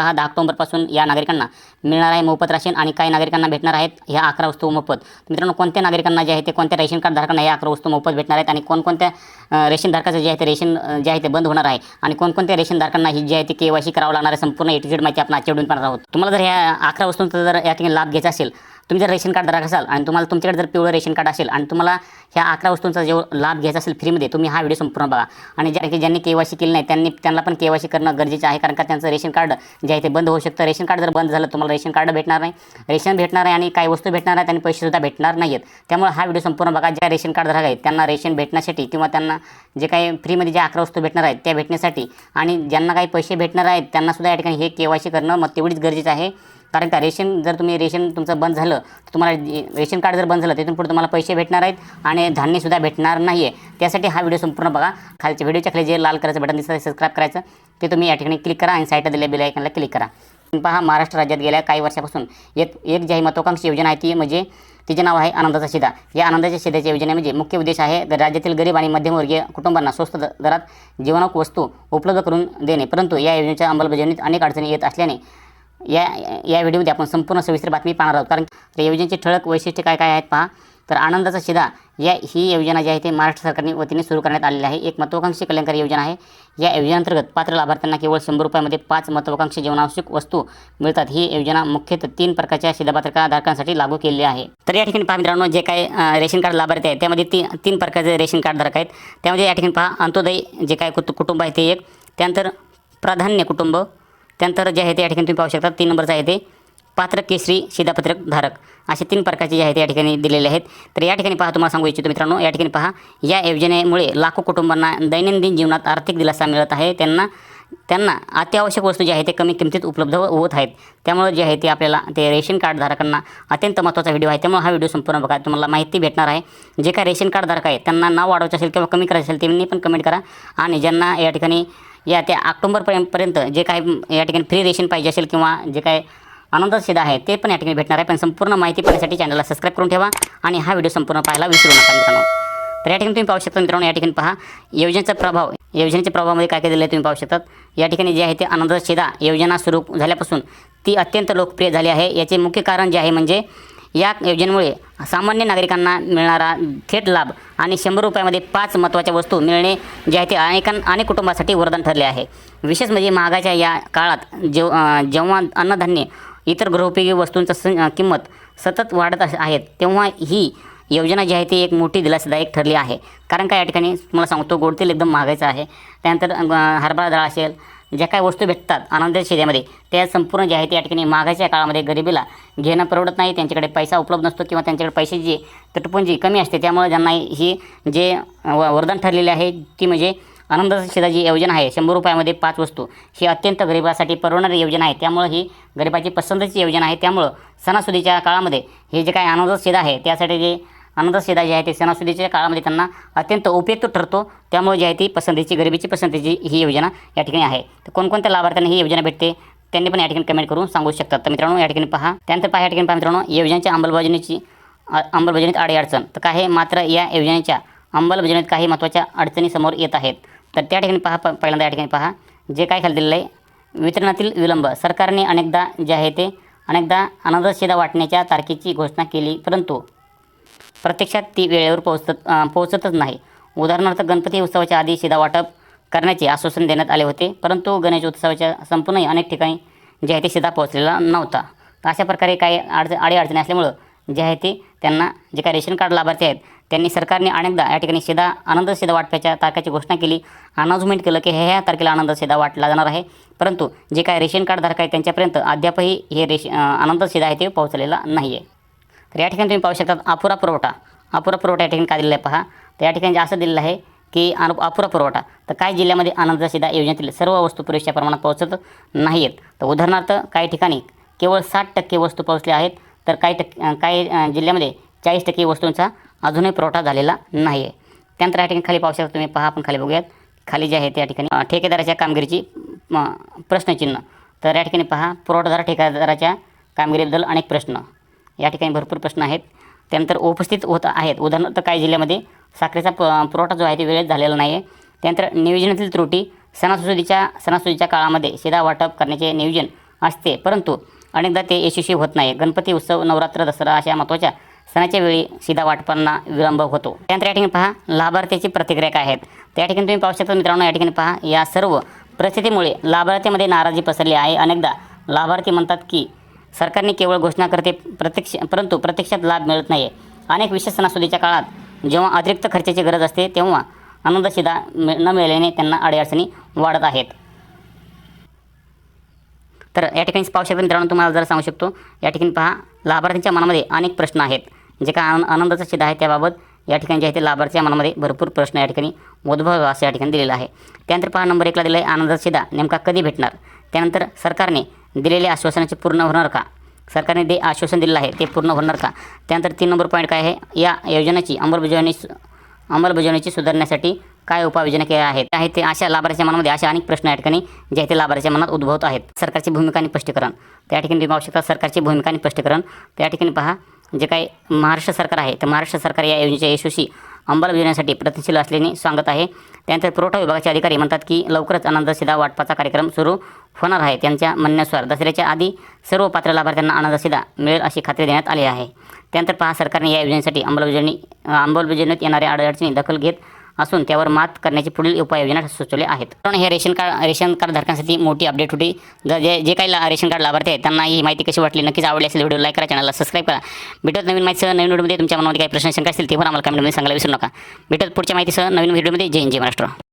पहा दहा ऑक्टोबरपासून या नागरिकांना मिळणार आहे मोफत राशन आणि काही नागरिकांना भेटणार आहेत ह्या अकरा वस्तू मोफत. मित्रांनो कोणत्या नागरिकांना जे आहे ते कोणत्या रेशन कार्ड धारकांना या अकरा वस्तू मोफत भेटणार आहेत आणि कोणकोणत्या रेशन धारकाचं जे आहे ते रेशन जे आहे ते बंद होणार आहे आणि कोणकोणत्या रेशन धारकांना ही जी आहे ते के वाय सी करावं लागणार आहे संपूर्ण एटीट्यूड माहिती आपण आजच्या पाहणार आहोत. तुम्हाला जर ह्या अकरा वस्तूंचा जर या ठिकाणी लाभ घ्यायचा असेल तुम्ही जर रेशन कार्ड धारक असाल आणि तुम्हाला तुमच्याकडे जर पिवळं रेशन कार्ड असेल आणि तुम्हाला ह्या अकरा वस्तूंचा जो लाभ घ्यायचा असेल फ्रीमध्ये तुम्ही हा व्हिडिओ संपूर्ण बघा. आणि ज्या की ज्यांनी के वाय सी केली नाही त्यांनी त्यांना पण के वाय सी करणं गरजेचं आहे कारण का त्यांचं रेशन कार्ड जे आहे ते बंद होऊ शकतं. रेशन कार्ड जर बंद झालं तुम्हाला रेशन कार्ड भेटणार नाही. रेशन भेटणार आहे आणि काही वस्तू भेटणार आहेत आणि पैसेसुद्धा भेटणार नाही आहेत त्यामुळे हा व्हिडिओ संपूर्ण बघा. ज्या रेशन कार्ड धारक आहेत त्यांना रेशन भेटण्यासाठी किंवा त्यांना जे काही फ्रीमध्ये ज्या अकरा वस्तू भेटणार आहेत त्या भेटण्यासाठी आणि ज्यांना काही पैसे भेटणार आहेत त्यांनासुद्धा या ठिकाणी हे के वाय सी करणं मग तेवढीच गरजेचं आहे. कारण का रेशन जर तुम्ही रेशन तुमचं बंद झालं तर तुम्हाला जे- रेशन कार्ड जर बंद झालं तिथून पुढे तुम्हाला पैसे भेटणार आहेत आणि धान्यसुद्धा भेटणार नाही आहे त्यासाठी हा व्हिडिओ संपूर्ण बघा. खालच्या व्हिडिओच्या खाली जे लाल करायचं बटन दिसतं सबस्क्राईब करायचं ते तुम्ही या ठिकाणी क्लिक करा आणि साईटला दिल्या बेल आयकनला क्लिक करा. पहा महाराष्ट्र राज्यात गेल्या काही वर्षापासून एक एक जी महत्वाकांक्षी योजना आहे ती म्हणजे तिचे नाव आहे आनंदाचा शिदा. या आनंदाच्या शिद्याच्या योजने म्हणजे मुख्य उद्देश आहे राज्यातील गरीब आणि मध्यमवर्गीय कुटुंबांना स्वस्त दरात जीवनक वस्तू उपलब्ध करून देणे. परंतु या योजनेच्या अंमलबजावणीत अनेक अडचणी येत असल्याने या या व्हिडिओमध्ये आपण संपूर्ण सविस्तर बातमी पाहणार आहोत. कारण त्या योजनेचे ठळक वैशिष्ट्य काय काय आहेत पहा. तर आनंदाचा शिदा या ही योजना जी आहे ते महाराष्ट्र सरकारने वतीने सुरू करण्यात आलेली आहे. एक महत्त्वाकांक्षी कल्याणकारी योजना आहे. या योजनेअंतर्गत पात्र लाभार्थ्यांना केवळ शंभर रुपयामध्ये पाच महत्त्वाकांक्षी जीवनावश्यक वस्तू मिळतात. ही योजना मुख्यतः तीन प्रकारच्या शिधापत्रकाधारकांसाठी लागू केलेली आहे. तर या ठिकाणी पहा मित्रांनो जे काही रेशन कार्ड लाभार्थी आहे त्यामध्ये ती तीन प्रकारचे रेशन कार्ड धारक आहेत. त्यामध्ये या ठिकाणी पहा अंत्योदय जे काय कुटु कुटुंब आहे ते एक त्यानंतर प्राधान्य कुटुंब त्यानंतर जे आहे ते या ठिकाणी तुम्ही पाहू शकता तीन नंबरचं आहे ते पात्र केसरी शिधापत्रक धारक. असे तीन प्रकारचे जे आहेत या ठिकाणी दिलेले आहेत. तर या ठिकाणी पहा तुम्हाला सांगू इच्छितो मित्रांनो या ठिकाणी पहा या योजनेमुळे लाखो कुटुंबांना दैनंदिन जीवनात आर्थिक दिलासा मिळत आहे. त्यांना त्यांना अत्यावश्यक वस्तू जे आहे ते कमी किमतीत उपलब्ध हो-, होत आहेत. त्यामुळे जे आहे ते आपल्याला ते रेशन कार्ड धारकांना अत्यंत महत्त्वाचा व्हिडिओ आहे. त्यामुळे हा व्हिडिओ संपूर्ण बघा तुम्हाला माहिती भेटणार आहे. जे काय रेशन कार्ड धारक आहे त्यांना नाव वाढवायचं असेल किंवा कमी करायचं असेल त्यांनी पण कमेंट करा. आणि ज्यांना या ठिकाणी या त्या ऑक्टोबरपर्यंत पर्यंत जे काय या ठिकाणी फ्री रेशन पाहिजे असेल किंवा जे काय आनंद आहे ते पण या ठिकाणी भेटणार आहे. पण संपूर्ण माहिती पाहण्यासाठी चॅनलला सबस्क्राईब करून ठेवा आणि हा व्हिडिओ संपूर्ण पाहायला विसरू नका मित्रांनो. तर या ठिकाणी तुम्ही पाहू शकता मित्रांनो या ठिकाणी पहा योजनेचा प्रभाव योजनेच्या प्रभावामध्ये काय काय दिलं आहे तुम्ही पाहू शकतात. या ठिकाणी जे आहे ते आनंद शिदा योजना सुरू झाल्यापासून ती अत्यंत लोकप्रिय झाली आहे. याचे मुख्य कारण जे आहे म्हणजे या योजनेमुळे सामान्य नागरिकांना मिळणारा थेट लाभ आणि शंभर रुपयामध्ये पाच महत्त्वाच्या वस्तू मिळणे जे आहे ते अनेकां अनेक कुटुंबासाठी वरदान ठरले आहे. विशेष म्हणजे महागाच्या या काळात जेव जेव्हा अन्नधान्य इतर गृहोपयोगी वस्तूंचा स किंमत सतत वाढत आहेत तेव्हा ही योजना जी आहे ती एक मोठी दिलासदायक ठरली आहे. कारण का या ठिकाणी मला सांगतो गोड तेल एकदम महागायचं आहे. त्यानंतर हरभरा डाळ असेल ज्या काय वस्तू भेटतात आनंद शेतीमध्ये त्या संपूर्ण जे आहे त्या या ठिकाणी मागाच्या काळामध्ये गरिबीला घेणं परवडत नाही. त्यांच्याकडे पैसा उपलब्ध नसतो किंवा त्यांच्याकडे पैशाची तटपुंजी कमी असते त्यामुळे ज्यांना ही जे व- वरदान ठरलेले आहे ती म्हणजे आनंद शिदा जी योजना आहे शंभर रुपयामध्ये पाच वस्तू ही अत्यंत गरिबासाठी परवडणारी योजना आहे. त्यामुळं ही गरिबाची पसंतीची योजना आहे. त्यामुळं सणासुदीच्या काळामध्ये हे जे काही आनंद शिदा आहे त्यासाठी जे आनंद सेदा जे आहे ते सणासुदीच्या काळामध्ये त्यांना अत्यंत उपयुक्त ठरतो. त्यामुळे जी आहे ती पसंतीची गरिबीची पसंतीची ही योजना या ठिकाणी आहे. तर कोणकोणत्या लाभार्थ्यांना ही योजना भेटते त्यांनी पण या ठिकाणी कमेंट करून सांगू शकतात. तर मित्रांनो या ठिकाणी पहा. त्यानंतर पहा या ठिकाणी पहा मित्रांनो योजनेच्या अंमलबजावणीची अंमलबजावणीत अडचण. तर काय मात्र या योजनेच्या अंमलबजावणीत काही महत्त्वाच्या अडचणी समोर येत आहेत. तर त्या ठिकाणी पहा प- पहिल्यांदा या ठिकाणी पहा. जे काय खाली दिलेलं आहे वितरणातील विलंब. सरकारने अनेकदा जे आहे ते अनेकदा आनंद शिदा वाटण्याच्या तारखेची घोषणा केली परंतु प्रत्यक्षात ती वेळेवर पोहोचत पोहोचतच नाही. उदाहरणार्थ गणपती उत्सवाच्या आधी शिदा वाटप करण्याचे आश्वासन देण्यात आले होते परंतु गणेश उत्सवाच्या संपूर्णही अनेक ठिकाणी जे आहे ते शिदा पोहोचलेला नव्हता. तर अशा प्रकारे काही अडच आडीअडचणी असल्यामुळं जे आहे ते त्यांना जे काही रेशन कार्ड लाभार्थी आहेत त्यांनी सरकारने अनेकदा या ठिकाणी शिदा आनंद शिदा वाटपाच्या तारखेची घोषणा केली. अनाउन्समेंट केलं की हे ह्या तारखेला आनंद शिदा वाटला जाणार आहे. परंतु जे काही रेशन कार्ड धारक आहेत त्यांच्यापर्यंत अद्यापही हे रेश आनंद शिदा आहे ते पोहोचलेला नाही आहे तर या ठिकाणी तुम्ही पाहू शकता अपुरा पुरवठा. अपुरा पुरवठा या ठिकाणी काय दिलेला आहे पहा? तर या ठिकाणी असं दिलेलं आहे की अनु अपुरा पुरवठा. तर काही जिल्ह्यामध्ये आनंद शिदा योजनेतील सर्व वस्तू पुरेशा प्रमाणात पोहोचत नाही आहेत तर उदाहरणार्थ काही ठिकाणी केवळ साठ टक्के वस्तू पोहोचल्या आहेत तर काही टक्के काही जिल्ह्यामध्ये चाळीस टक्के वस्तूंचा अजूनही पुरवठा झालेला नाही आहे त्यानंतर या ठिकाणी खाली पाहू शकता तुम्ही पहा आपण खाली बघूयात. खाली जे आहे त्या ठिकाणी ठेकेदाराच्या कामगिरीची प्रश्नचिन्ह. तर या ठिकाणी पहा पुरवठादार ठेकेदाराच्या कामगिरीबद्दल अनेक प्रश्न. या ठिकाणी भरपूर प्रश्न आहेत. त्यानंतर उपस्थित होत आहेत. उदाहरणार्थ काही जिल्ह्यामध्ये साखरेचा प पुरवठा जो आहे ते वेळेत झालेला नाही आहे त्यानंतर नियोजनातील त्रुटी सणासुदीच्या सणासुदीच्या काळामध्ये शिदा वाटप करण्याचे नियोजन असते. परंतु अनेकदा ते यशस्वी होत नाही. गणपती उत्सव नवरात्र दसरा अशा महत्त्वाच्या सणाच्या वेळी शिधा वाटपांना विलंब होतो. त्यानंतर या ठिकाणी पहा लाभार्थ्याची प्रतिक्रिया काय आहेत? त्या ठिकाणी तुम्ही पाहू शकता मित्रांनो या ठिकाणी पहा या सर्व परिस्थितीमुळे लाभार्थ्यामध्ये नाराजी पसरली आहे. अनेकदा लाभार्थी म्हणतात की सरकारने केवळ घोषणा करते प्रत्यक्ष परंतु प्रत्यक्षात लाभ मिळत नाही अनेक विशेष सणासुदीच्या काळात जेव्हा अतिरिक्त खर्चाची गरज असते तेव्हा आनंदशिदा मिळ न मिळाल्याने त्यांना अडीअडचणी वाढत आहेत. तर या ठिकाणी पाहू शकता मित्रांनो तुम्हाला जरा सांगू शकतो या ठिकाणी पहा लाभार्थ्यांच्या मनामध्ये अनेक प्रश्न आहेत. जे काय आनंद आनंदाचा शिधा आहे त्याबाबत या ठिकाणी जे आहे ते लाभार्थ्याच्या मनामध्ये भरपूर प्रश्न या ठिकाणी उद्भव असं या ठिकाणी दिलेला आहे. त्यानंतर पहा नंबर एकला दिला आहे आनंदाचा शिदा नेमका कधी भेटणार? त्यानंतर सरकारने दिलेल्या आश्वासनाचे पूर्ण होणार का? सरकारने जे आश्वासन दिलेलं आहे ते पूर्ण होणार का? त्यानंतर तीन नंबर पॉईंट काय आहे? या योजनेची अंमलबजावणी अंमलबजावणीची सुधारण्यासाठी काय उपाययोजना केल्या आहेत? आहे ते अशा लाभार्थ्याच्या मनामध्ये अशा अनेक प्रश्न या ठिकाणी जे ते लाभार्थ्याच्या मनात उद्भवत आहेत. सरकारची भूमिका आणि स्पष्टीकरण. त्या ठिकाणी तुम्ही पाहू शकता सरकारची भूमिका आणि स्पष्टीकरण. त्या ठिकाणी पहा जे काही महाराष्ट्र सरकार आहे तर महाराष्ट्र सरकार या योजनेच्या यशस्वी अंमलबजावणीसाठी प्रयत्नशील असल्याने सांगत आहे. त्यानंतर पुरवठा विभागाचे अधिकारी म्हणतात की लवकरच आनंद सिधा वाटपाचा कार्यक्रम सुरू होणार आहे. त्यांच्या म्हणण्यानुसार दसऱ्याच्या आधी सर्व पात्र लाभार्थ्यांना आनंद सिधा मिळेल अशी खात्री देण्यात आली आहे. त्यानंतर पहा सरकारने या योजनेसाठी अंमलबजावणी अंमलबजावणीत येणाऱ्या अडचणी दखल घेत असून त्यावर मात करण्याची पुढील उपाययोजना सुचवल्या आहेत. कारण हे रेशन कार्ड रेशन कार्ड धारकांसाठी मोठी अपडेट होती. जर जे जे काही रेशन कार्ड लाभार्थी आहेत त्यांना ही माहिती कशी वाटली नक्कीच आवडली असेल व्हिडिओ लाईक करा चॅनलला सबस्क्राईब करा. भेटत नवीन माहितीसह नवीन व्हिडिओमध्ये. तुमच्या मनामध्ये काही प्रश्न शंका असतील ते पण आम्हाला कमेंटमध्ये सांगायला विसरू नका. भेटत पुढच्या माहितीसह नवीन व्हिडिओमध्ये. जय हिंद जय महाराष्ट्र.